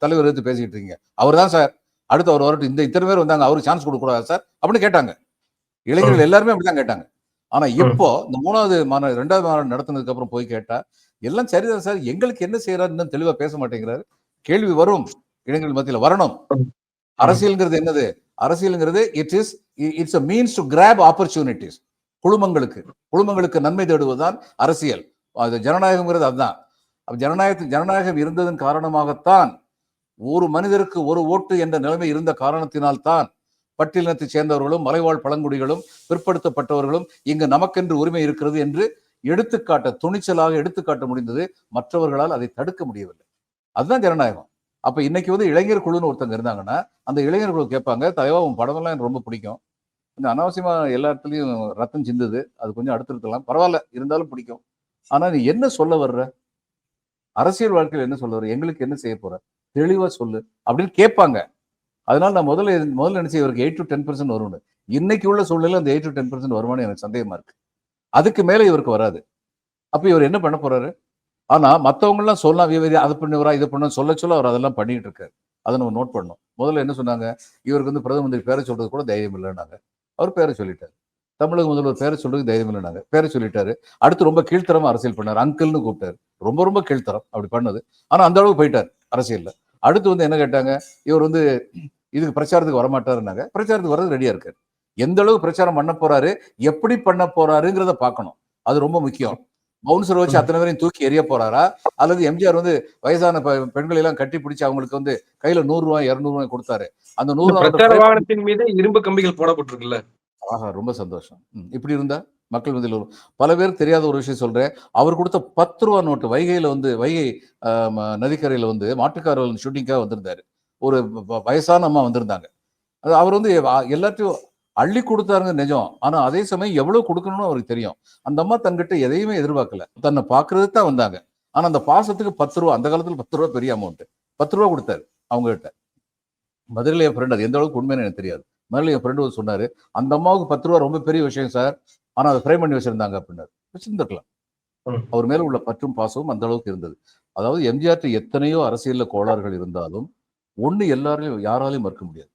தலைவர் எடுத்து பேசிக்கிட்டு இருக்கீங்க. அவர் தான் சார். அடுத்து அவர் வரட்டும். இந்த இத்தனை பேர் வந்தாங்க. அவருக்கு சான்ஸ் கொடுக்க கூடாது சார்? அப்படின்னு கேட்டாங்க. இளைஞர்கள் எல்லாருமே அப்படிதான் கேட்டாங்க. ஆனா இப்போ இந்த மூணாவது மாநாடு ரெண்டாவது மாநாடு நடத்தினதுக்கு அப்புறம் போய் கேட்டா எல்லாம் சரிதான் சார். எங்களுக்கு என்ன செய்யறாரு இன்னும் தெளிவா பேச மாட்டேங்கிறாரு. கேள்வி வரும். இளைஞர்கள் மத்தியில வரணும். அரசியல்ங்கிறது என்னது? அரசியலுங்கிறது it is it's a means to grab opportunities குழுமங்களுக்கு குழுமங்களுக்கு நன்மை தேடுவதுதான் அரசியல். அது ஜனநாயகம்ங்கிறது அதுதான். அப்ப ஜனநாயகத்தில் ஜனநாயகம் இருந்ததன் காரணமாகத்தான் ஒரு மனிதருக்கு ஒரு ஓட்டு என்ற நிலைமை இருந்த காரணத்தினால்தான் பட்டியலினத்தைச் சேர்ந்தவர்களும் மலைவாழ் பழங்குடிகளும் பிற்படுத்தப்பட்டவர்களும் இங்கு நமக்கென்று உரிமை இருக்கிறது என்று எடுத்துக்காட்ட துணிச்சலாக எடுத்துக்காட்ட முடிந்தது. மற்றவர்களால் அதை தடுக்க முடியவில்லை. அதுதான் ஜனநாயகம். அப்ப இன்னைக்கு வந்து இளைஞர் குழுன்னு ஒருத்தங்க இருந்தாங்கன்னா அந்த இளைஞர் குழு கேட்பாங்க தலைவா உன் படமெல்லாம் எனக்கு ரொம்ப பிடிக்கும். கொஞ்சம் அனாவசியமா எல்லா இடத்துலயும் ரத்தம் சிந்துது. அது கொஞ்சம் அடுத்திருக்கலாம் பரவாயில்ல இருந்தாலும் பிடிக்கும். ஆனா நீ என்ன சொல்ல வர்ற? அரசியல் வாழ்க்கையில் என்ன சொல்ல வர்ற? எங்களுக்கு என்ன செய்ய போற? தெளிவா சொல்லு அப்படின்னு கேட்பாங்க. அதனால நான் முதல்ல முதல்ல நினைச்சேன் இவருக்கு எயிட் டு டென் பர்சன்ட் வரும்னு. இன்னைக்கு உள்ள சூழ்நிலை அந்த எயிட் டு டென் பர்சன்ட் வருமானு எனக்கு சந்தேகமா இருக்கு. அதுக்கு மேல இவருக்கு வராது. அப்ப இவர் என்ன பண்ண போறாரு? ஆனால் மத்தவங்க சொல்லலாம் இவர் அதை பண்ணுவரா இதை பண்ண சொல்ல சொல்ல அவர் அதெல்லாம் பண்ணிட்டு இருக்காரு. அதை நம்ம நோட் பண்ணோம் முதல்ல என்ன சொன்னாங்க இவருக்கு வந்து பிரதம மந்திரி பேரை சொல்றது கூட தைரியம் இல்லைன்னாங்க. அவர் பேரை சொல்லிட்டார். தமிழக முதல்வர் பேரை சொல்றதுக்கு தைரியம் இல்லைனாங்க பேரை சொல்லிட்டாரு. அடுத்து ரொம்ப கீழ்த்தரமா அரசியல் பண்ணாரு. அங்கிள்னு கூப்பிட்டாரு. ரொம்ப ரொம்ப கீழ்த்தரம். அப்படி பண்ணது. ஆனால் அந்த அளவுக்கு போயிட்டார் அரசியலில். அடுத்து வந்து என்ன கேட்டாங்க இவர் வந்து இதுக்கு பிரச்சாரத்துக்கு வரமாட்டாருன்னாங்க. பிரச்சாரத்துக்கு வர்றது ரெடியா இருக்காரு. எந்த அளவுக்கு பிரச்சாரம் பண்ண போறாரு எப்படி பண்ண போறாருங்கிறத பார்க்கணும். அது ரொம்ப முக்கியம். பவுன்சர் வச்சு அத்தனை பேரையும் தூக்கி எறிய போறாரா? அல்லது எம்ஜிஆர் வந்து வயசான பெண்களை எல்லாம் கட்டி பிடிச்சு அவங்களுக்கு வந்து கையில நூறு ரூபாய் இருநூறு ரூபாய் கொடுத்தாரு. அந்த நூறு வாகனத்தின் மீது இரும்பு கம்பிகள் போடப்பட்டிருக்குல்ல. ஆஹா ரொம்ப சந்தோஷம். இப்படி இருந்தா மக்கள் மத்தியில் வரும் பல பேர் தெரியாத ஒரு விஷயம் சொல்றேன். அவர் கொடுத்த பத்து ரூபா நோட்டு வைகையில வந்து வைகை நதிக்கரையில வந்து மாட்டுக்காரர்கள் ஷூட்டிங்காக வந்திருந்தாரு. ஒரு வயசான அம்மா வந்திருந்தாங்க. அவர் வந்து எல்லாத்தையும் அள்ளி கொடுத்தாருங்க நிஜம். ஆனா அதே சமயம் எவ்வளவு கொடுக்கணும்னு அவருக்கு தெரியும். அந்த அம்மா தன்கிட்ட எதையுமே எதிர்பார்க்கல. தன்னை பாக்குறதுக்கு தான் வந்தாங்க. ஆனா அந்த பாசத்துக்கு பத்து ரூபா அந்த காலத்துல பத்து ரூபா பெரிய அமௌண்ட் பத்து ரூபா கொடுத்தாரு அவங்க கிட்ட மதுரையில் என் ஃப்ரெண்ட் அது எந்த அளவுக்கு உண்மைன்னு எனக்கு தெரியாது. மதுரையில் என் ஃப்ரெண்டு சொன்னாரு அந்த அம்மாவுக்கு பத்து ரூபா ரொம்ப பெரிய விஷயம் சார் ஆனா அதை ஃப்ரேம் பண்ணி வச்சிருந்தாங்க அப்படின்னாரு. வச்சிருந்துருக்கலாம். அவர் மேல உள்ள பற்றும் பாசமும் அந்த அளவுக்கு இருந்தது. அதாவது எம்ஜிஆர் எத்தனையோ அரசியல்ல கோளாறுகள் இருந்தாலும் ஒண்ணு எல்லாரையும் யாராலையும் மறுக்க முடியாது.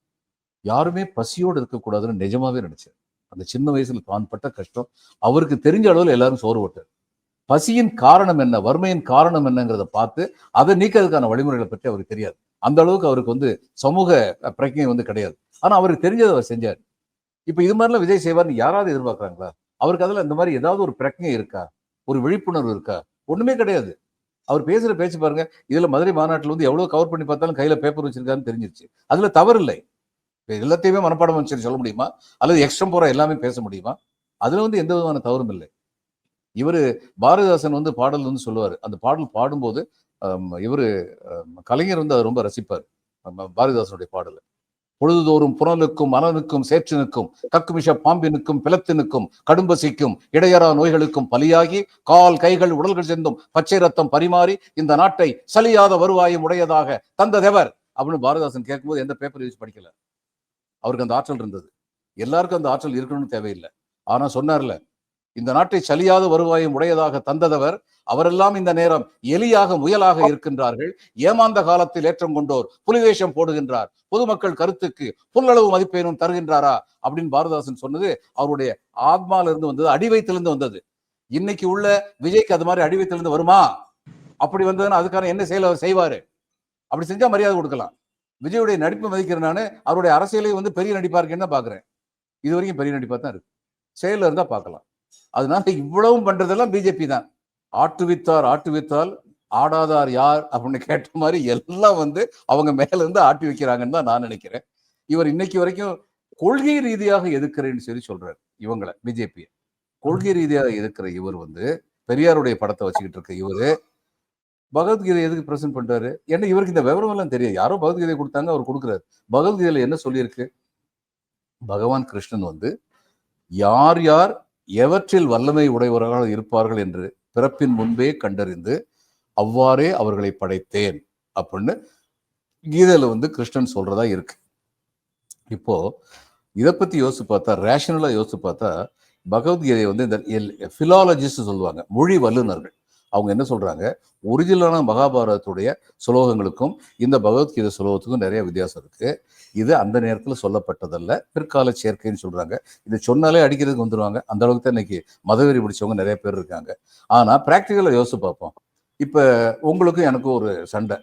யாருமே பசியோடு இருக்கக்கூடாதுன்னு நிஜமாவே நினைச்சேன். அந்த சின்ன வயசுல தான் பட்ட கஷ்டம். அவருக்கு தெரிஞ்ச அளவுல எல்லாரும் சோறு போட்டார். பசியின் காரணம் என்ன வறுமையின் காரணம் என்னங்கிறத பார்த்து அதை நீக்கிறதுக்கான வழிமுறைகளை பற்றி அவருக்கு தெரியாது. அந்த அளவுக்கு அவருக்கு வந்து சமூக பிரச்சனை வந்து கிடையாது. ஆனா அவருக்கு தெரிஞ்சதை அவர் செஞ்சார். இப்ப இது மாதிரிலாம் விஜய் செய்வார்னு யாராவது எதிர்பார்க்குறாங்களா? அவருக்கு அதுல இந்த மாதிரி ஏதாவது ஒரு பிரச்சனை இருக்கா? ஒரு விழிப்புணர்வு இருக்கா? ஒண்ணுமே கிடையாது. அவர் பேசுற பேச்சு பாருங்க இதுல மதுரை மாநாட்டுல வந்து எவ்வளவு கவர் பண்ணி பார்த்தாலும் கையில பேப்பர் வச்சிருக்காருன்னு தெரிஞ்சிருச்சு. அதுல தவறு இல்லை எல்லாத்தையுமே மனப்பாடம் வச்சு சொல்ல முடியுமா? அல்லது எக்ஸ்ட்ரம் போற எல்லாமே பேச முடியுமா? அதுல வந்து எந்த விதமான தவறும் இல்லை. இவரு பாரதிதாசன் வந்து பாடல் வந்து சொல்லுவாரு. அந்த பாடல் பாடும்போது இவர் இவரு கலைஞர் வந்து அதை ரொம்ப ரசிப்பார். பாரதிதாசனுடைய பாடல். பொழுதுதோறும் புனலுக்கும் மலனுக்கும் சேற்றினுக்கும் கக்குமிஷ பாம்பினுக்கும் பிளத்தினுக்கும் கடும்பசிக்கும் இடையறா நோய்களுக்கும் பலியாகி கால் கைகள் உடல்கள் சென்றும் பச்சை ரத்தம் பரிமாறி இந்த நாட்டை சலியாத வருவாயும் உடையதாக தந்ததெவர் அப்படின்னு பாரதிதாசன் கேட்கும்போது எந்த பேப்பர் யூஸ் படிக்கல அவருக்கு அந்த ஆற்றல் இருந்தது. எல்லாருக்கும் அந்த ஆற்றல் இருக்கணும்னு தேவையில்லை. ஆனா சொன்னார்ல இந்த நாட்டை சலியாத வருவாயும் உடையதாக தந்ததவர் அவரெல்லாம் இந்த நேரம் எலியாக முயலாக இருக்கின்றார்கள். ஏமாந்த காலத்தில் ஏற்றம் கொண்டோர் புலிவேஷம் போடுகின்றார். பொதுமக்கள் கருத்துக்கு புல்லளவு மதிப்பேனும் தருகின்றாரா? அப்படின்னு பாரதாசன் சொன்னது அவருடைய ஆத்மால இருந்து வந்தது அடிவைத்திலிருந்து வந்தது. இன்னைக்கு உள்ள விஜய்க்கு அது மாதிரி அடிவைத்திலிருந்து வருமா? அப்படி வந்ததுன்னா அதுக்கான என்ன செயல் அவர் செய்வாரு? அப்படி செஞ்சா மரியாதை கொடுக்கலாம். விஜயுடைய நடிப்பு மதிக்கிறேன் நானு அவருடைய அரசியலை வந்து பெரிய நடிப்பா இருக்கேன்னு தான் பாக்குறேன். இது வரைக்கும் பெரிய நடிப்பா தான் இருக்கு. செயல்ல இருந்தா பார்க்கலாம் அதனால இவ்வளவும் பண்றதெல்லாம் பிஜேபி தான். ஆட்டுவித்தார் ஆட்டுவித்தால் ஆடாதார் யார் அப்படின்னு கேட்ட மாதிரி எல்லாம் வந்து அவங்க மேல இருந்து ஆட்டி வைக்கிறாங்கன்னு தான் நான் நினைக்கிறேன். இவர் இன்னைக்கு வரைக்கும் கொள்கை ரீதியாக எதிர்க்கிறேன்னு சொல்லி சொல்றாரு இவங்களை பிஜேபி கொள்கை ரீதியாக எதிர்க்கிற இவர் வந்து பெரியாருடைய படத்தை வச்சுக்கிட்டு இருக்க இவரு பகவத்கீதை எதுக்கு பிரசன்ட் பண்றாரு? என்ன இவருக்கு இந்த விவரம் எல்லாம் தெரியாது யாரோ பகவத்கீதை கொடுத்தாங்க அவர் கொடுக்குறாரு. பகவத்கீதையில என்ன சொல்லியிருக்கு? பகவான் கிருஷ்ணன் வந்து யார் யார் எவற்றில் வல்லமை உடையவர்களாக இருப்பார்கள் என்று பிறப்பின் முன்பே கண்டறிந்து அவ்வாறே அவர்களை படைத்தேன். அப்படின்னு கீதையில வந்து கிருஷ்ணன் சொல்றதா இருக்கு. இப்போ இதை பத்தி யோசிச்சு பார்த்தா ரேஷனலா யோசிச்சு பார்த்தா பகவத்கீதை வந்து இந்த ஃபிலாலஜிஸ்ட் சொல்லுவாங்க மொழி வல்லுநர்கள். அவங்க என்ன சொல்றாங்க? ஒரிஜினலான மகாபாரதத்துடைய சுலோகங்களுக்கும் இந்த பகவத்கீதை சுலோகத்துக்கும் நிறைய வித்தியாசம் இருக்கு. இது அந்த நேரத்தில் சொல்லப்பட்டதல்ல. பிற்கால சேர்க்கைன்னு சொல்றாங்க. இதை சொன்னாலே அடிக்கிறதுக்கு வந்துருவாங்க. அந்த அளவுக்கு தான் இன்னைக்கு மதவெறி பிடிச்சவங்க நிறைய பேர் இருக்காங்க. ஆனா பிராக்டிக்கலா யோசிச்சு பார்ப்போம். இப்ப உங்களுக்கும் எனக்கும் ஒரு சண்டை.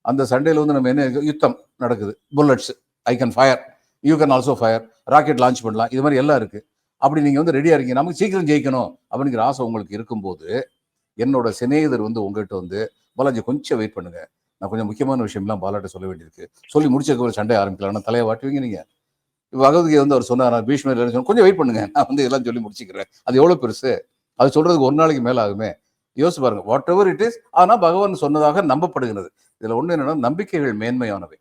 அந்த சண்டையில வந்து நம்ம என்ன யுத்தம் நடக்குது. Bullets I can fire you can also fire rocket launch பண்ணலாம். இது மாதிரி எல்லாம் இருக்கு. அப்படி நீங்க வந்து ரெடியா இருக்கீங்க. நமக்கு சீக்கிரம் ஜெயிக்கணும் அப்படிங்கிற ஆசை உங்களுக்கு இருக்கும்போது என்னோட சிநேகிதர் வந்து உங்ககிட்ட வந்து பாலாஜி கொஞ்சம் வெயிட் பண்ணுங்க. நான் கொஞ்சம் முக்கியமான விஷயம்லாம் பாலாட்ட சொல்ல வேண்டியிருக்கு. சொல்லி முடிச்சதுக்கு ஒரு சண்டை ஆரம்பிக்கலாம். தலையை வாட்டுவீங்க நீங்க. பகவத்கீதை வந்து அவர் சொன்னார் பீஷ்மர் சொன்ன கொஞ்சம் வெயிட் பண்ணுங்க. நான் வந்து இதெல்லாம் சொல்லி முடிச்சுக்கிறேன். அது எவ்வளோ பெருசு? அது சொல்றதுக்கு ஒரு நாளைக்கு மேல ஆகுமே? யோசிச்சு பாருங்க. வாட் எவர் இட் இஸ் ஆனால் பகவான் சொன்னதாக நம்பப்படுகிறது. இதில் ஒன்று என்னன்னா நம்பிக்கைகள் மேன்மையானவை.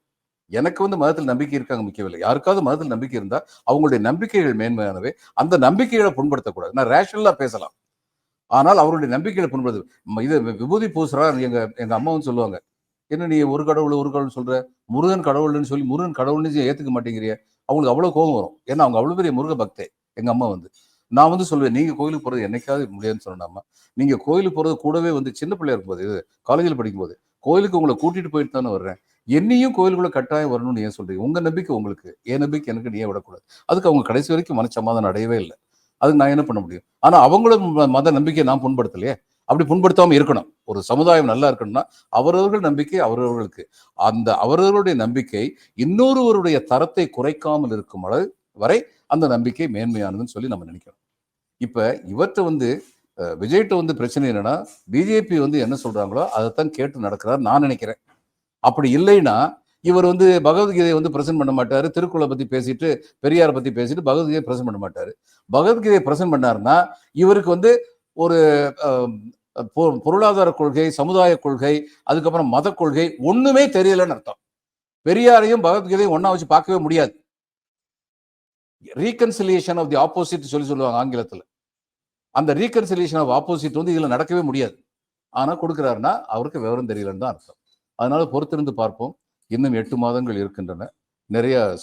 எனக்கு வந்து மதத்தில் நம்பிக்கை இருக்காங்க முக்கியமில்லை. யாருக்காவது மதத்தில் நம்பிக்கை இருந்தால் அவங்களுடைய நம்பிக்கைகள் மேன்மையானவை. அந்த நம்பிக்கைகளை புண்படுத்தக்கூடாது. நான் ரேஷனலாக பேசலாம். ஆனால் அவருடைய நம்பிக்கையில புண்படுது இது விபூதி பூசுறா எங்க எங்க அம்மாவும் சொல்லுவாங்க. என்ன நீ ஒரு கடவுள் ஒரு கடவுள் சொல்ற? முருகன் கடவுள்னு சொல்லி முருகன் கடவுள்னு ஏத்துக்க மாட்டேங்கிறிய? அவங்களுக்கு அவ்வளவு கோபம் வரும். ஏன்னா அவங்க அவ்வளவு பெரிய முருக பக்தே. எங்க அம்மா வந்து நான் வந்து சொல்லுவேன் நீங்க கோயிலுக்கு போறது என்னைக்காவது முடியாதுன்னு சொன்னாமா நீங்க கோயிலுக்கு போறது கூடவே வந்து சின்ன பிள்ளையா இருக்கும்போது இது காலேஜில் படிக்கும்போது கோயிலுக்கு உங்களை கூட்டிட்டு போயிட்டு தானே வர்றேன். என்னையும் கோயிலுக்குள்ள கட்டாயம் வரணும்னு ஏன் சொல்றீங்க? உங்க நம்பிக்கை உங்களுக்கு. என் நம்பிக்கை எனக்கு நீ விடக்கூடாது. அதுக்கு அவங்க கடைசி வரைக்கும் மனச்சமாதானம் அடையவே இல்லை. அதுக்கு நான் என்ன பண்ண முடியும்? ஆனா அவங்களும் மத நம்பிக்கையை நான் புண்படுத்தலையே. அப்படி புண்படுத்தாமல் இருக்கணும். ஒரு சமுதாயம் நல்லா இருக்கணும்னா அவரவர்கள் நம்பிக்கை அவரவர்களுக்கு. அந்த அவரவர்களுடைய நம்பிக்கை இன்னொருவருடைய தரத்தை குறைக்காமல் இருக்கும் அளவு வரை அந்த நம்பிக்கை மேன்மையானதுன்னு சொல்லி நம்ம நினைக்கிறோம் இப்போ இவற்றை வந்து விஜய்கிட்ட வந்து பிரச்சனை என்னன்னா பிஜேபி வந்து என்ன சொல்றாங்களோ அதைத்தான் கேட்டு நடக்கிறார் நான் நினைக்கிறேன். அப்படி இல்லைன்னா இவர் வந்து பகவத்கீதையை வந்து பிரசன்ட் பண்ண மாட்டாரு. திருக்குறளை பத்தி பேசிட்டு பெரியாரை பத்தி பேசிட்டு பகவத்கீதையை பிரசன்ட் பண்ண மாட்டாரு. பகவத்கீதையை பிரசன்ட் பண்ணாருன்னா இவருக்கு வந்து ஒரு பொ- பொருளாதார கொள்கை சமுதாய கொள்கை அதுக்கப்புறம் மத கொள்கை ஒண்ணுமே தெரியலன்னு அர்த்தம். பெரியாரையும் பகவத்கீதையும் ஒன்றா வச்சு பார்க்கவே முடியாது. ரீகன்சிலியேஷன் ஆஃப் தி ஆப்போசிட் சொல்லி சொல்லுவாங்க ஆங்கிலத்துல. அந்த ரீகன்சிலியேஷன் ஆஃப் ஆப்போசிட் வந்து இதுல நடக்கவே முடியாது. ஆனா கொடுக்குறாருன்னா அவருக்கு விவரம் தெரியலன்னு தான் அர்த்தம். அதனால பொறுத்திருந்து பார்ப்போம். இன்னும் எட்டு மாதங்கள் இருக்கின்றன. நிறைய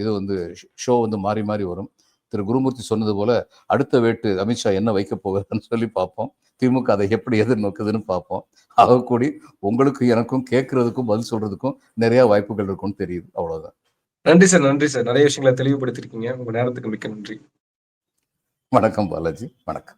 இது வந்து ஷோ வந்து மாறி மாறி வரும். திரு. குருமூர்த்தி சொன்னது போல அடுத்த வேட்டு அமித்ஷா என்ன வைக்க போகிறாருன்னு சொல்லி பார்ப்போம். திமுக அதை எப்படி எதிர்நோக்குதுன்னு பார்ப்போம். ஆக கூடி உங்களுக்கும் எனக்கும் கேட்கறதுக்கும் பதில் சொல்றதுக்கும் நிறைய வாய்ப்புகள் இருக்கும்னு தெரியுது. அவ்வளவுதான். நன்றி சார் நன்றி சார். நிறைய விஷயங்களை தெளிவுபடுத்திருக்கீங்க உங்க நேரத்துக்கு மிக்க நன்றி. வணக்கம் பாலாஜி. வணக்கம்.